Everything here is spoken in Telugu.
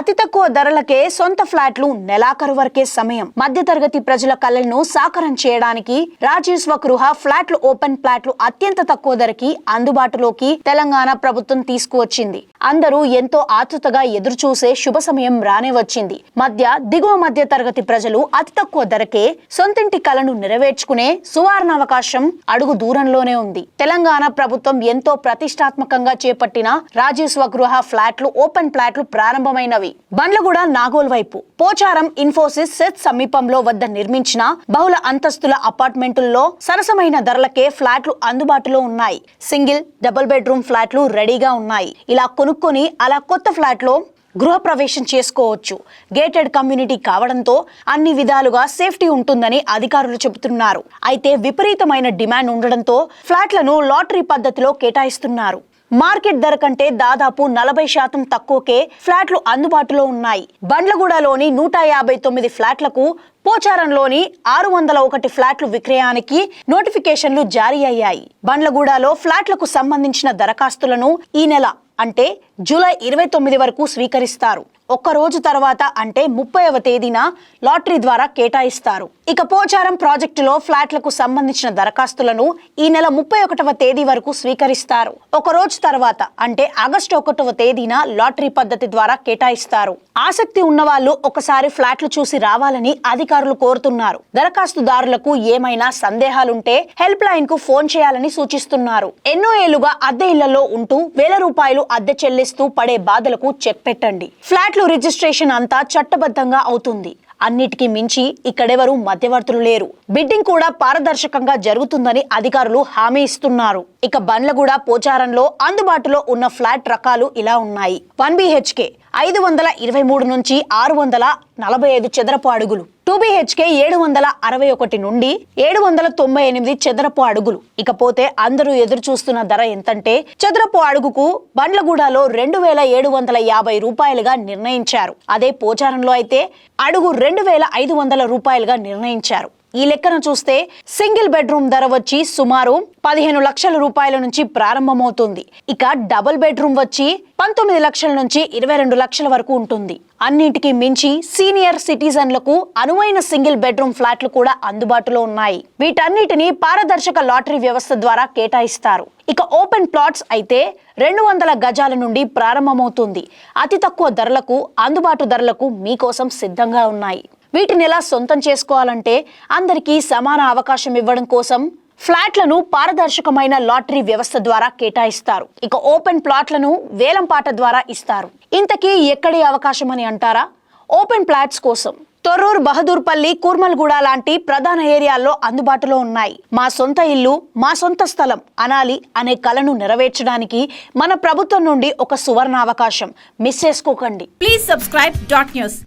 అతి తక్కువ ధరలకే సొంత ఫ్లాట్లు నెలాఖరు వరకే సమయం. మధ్యతరగతి ప్రజల కళలను సాకారం చేయడానికి రాజీవ్ స్వగృహ ఫ్లాట్లు ఓపెన్ ఫ్లాట్లు అత్యంత తక్కువ ధరకి అందుబాటులోకి తెలంగాణ ప్రభుత్వం తీసుకువచ్చింది. అందరూ ఎంతో ఆతృతగా ఎదురుచూసే శుభ సమయం రానే వచ్చింది. మధ్య దిగువ మధ్య తరగతి ప్రజలు అతి తక్కువ ధరకే సొంతింటి కళను నెరవేర్చుకునే సువర్ణ అవకాశం అడుగు దూరంలోనే ఉంది. తెలంగాణ ప్రభుత్వం ఎంతో ప్రతిష్టాత్మకంగా చేపట్టిన రాజీవ్ స్వగృహ ఫ్లాట్లు ఓపెన్ ఫ్లాట్లు ప్రారంభమైనవి. బండ్లగూడ నాగోల్ వైపు. పోచారం ఇన్ఫోసిస్ సెట్ సమీపంలో వద్ద నిర్మించిన బహుళ అంతస్తుల అపార్ట్మెంటుల్లో సరసమైన ధరలకే ఫ్లాట్లు అందుబాటులో ఉన్నాయి. సింగిల్ డబుల్ బెడ్రూమ్ ఫ్లాట్లు రెడీగా ఉన్నాయి. ఇలా కొనుక్కొని అలా కొత్త ఫ్లాట్లో గృహప్రవేశం చేసుకోవచ్చు. గేటెడ్ కమ్యూనిటీ కావడంతో అన్ని విధాలుగా సేఫ్టీ ఉంటుందని అధికారులు చెబుతున్నారు. అయితే విపరీతమైన డిమాండ్ ఉండడంతో ఫ్లాట్లను లాటరీ పద్ధతిలో కేటాయిస్తున్నారు. మార్కెట్ ధర కంటే దాదాపు నలభై శాతం తక్కువకే ఫ్లాట్లు అందుబాటులో ఉన్నాయి. బండ్లగూడలోని నూట యాభై తొమ్మిది ఫ్లాట్లకు పోచారంలోని ఆరు వందల ఒకటి ఫ్లాట్లు విక్రయానికి నోటిఫికేషన్లు జారీ అయ్యాయి. బండ్లగూడలో ఫ్లాట్లకు సంబంధించిన దరఖాస్తులను ఈ నెల అంటే జూలై ఇరవై తొమ్మిది వరకు స్వీకరిస్తారు. ఒక్క రోజు తర్వాత అంటే ముప్పైవ తేదీన లాటరీ ద్వారా కేటాయిస్తారు. ఇక పోచారం ప్రాజెక్టులో ఫ్లాట్లకు సంబంధించిన దరఖాస్తులను ఈ నెల ముప్పై ఒకటవ తేదీ వరకు స్వీకరిస్తారు. ఒక రోజు తర్వాత అంటే ఆగస్టు ఒకటవ తేదీన లాటరీ పద్ధతి ద్వారా కేటాయిస్తారు. ఆసక్తి ఉన్న వాళ్ళు ఒకసారి ఫ్లాట్లు చూసి రావాలని అధికారులు కోరుతున్నారు. దరఖాస్తుదారులకు ఏమైనా సందేహాలుంటే హెల్ప్ లైన్కు ఫోన్ చేయాలని సూచిస్తున్నారు. ఎన్నో ఏళ్ళుగా అద్దె ఇళ్ళలో ఉంటూ వేల రూపాయలు అద్దె చెల్లిస్తారు చెల్లిస్తూ పడే బాధలకు చెక్ పెట్టండి. ఫ్లాట్లు రిజిస్ట్రేషన్ అంతా చట్టబద్ధంగా అవుతుంది. అన్నిటికీ మించి ఇక్కడెవరూ మధ్యవర్తులు లేరు. బిడ్డింగ్ కూడా పారదర్శకంగా జరుగుతుందని అధికారులు హామీ ఇస్తున్నారు. ఇక బండ్లగూడ పోచారంలో అందుబాటులో ఉన్న ఫ్లాట్ రకాలు ఇలా ఉన్నాయి. వన్ బిహెచ్కే ఐదు వందల ఇరవై మూడు నుంచి ఆరు వందల నలభై ఐదు చదరపు అడుగులు. టూ బీహెచ్కే ఏడు వందల అరవై ఒకటి నుండి ఏడు వందల తొంభై ఎనిమిది చదరపు అడుగులు. ఇకపోతే అందరూ ఎదురు చూస్తున్న ధర ఎంతంటే చదరపు అడుగుకు బండ్లగూడలో రెండు వేల ఏడు వందల యాభై రూపాయలుగా నిర్ణయించారు. అదే పోచారంలో అయితే అడుగు రెండు వేల ఐదు వందల రూపాయలుగా నిర్ణయించారు. ఈ లెక్కన చూస్తే సింగిల్ బెడ్రూమ్ ధర వచ్చి సుమారు పదిహేను లక్షల రూపాయల నుంచి ప్రారంభమవుతుంది. ఇక డబుల్ బెడ్రూమ్ వచ్చి పంతొమ్మిది లక్షల నుంచి ఇరవై రెండు లక్షల వరకు ఉంటుంది. అన్నింటికి మించి సీనియర్ సిటిజన్లకు అనువైన సింగిల్ బెడ్రూమ్ ఫ్లాట్లు కూడా అందుబాటులో ఉన్నాయి. వీటన్నిటిని పారదర్శక లాటరీ వ్యవస్థ ద్వారా కేటాయిస్తారు. ఇక ఓపెన్ ప్లాట్స్ అయితే రెండు వందల గజాల నుండి ప్రారంభమవుతుంది. అతి తక్కువ ధరలకు అందుబాటు ధరలకు మీకోసం సిద్ధంగా ఉన్నాయి. వీటిని ఎలా సొంతం చేసుకోవాలంటే అందరికీ సమాన అవకాశం ఇవ్వడం కోసం ఫ్లాట్లను పారదర్శకమైన లాటరీ వ్యవస్థ ద్వారా కేటాయిస్తారు. ఇక ఓపెన్ ప్లాట్లను వేలంపాట ద్వారా ఇస్తారు. ఇంతకీ ఎక్కడే అవకాశం అని అంటారా? ఓపెన్ ప్లాట్స్ కోసం తొర్రూరు బహదూర్పల్లి కూర్మల్గూడ లాంటి ప్రధాన ఏరియాల్లో అందుబాటులో ఉన్నాయి. మా సొంత ఇల్లు మా సొంత స్థలం అనాలి అనే కలను నెరవేర్చడానికి మన ప్రభుత్వం నుండి ఒక సువర్ణ అవకాశం మిస్ చేసుకోకండి. Please subscribe dot news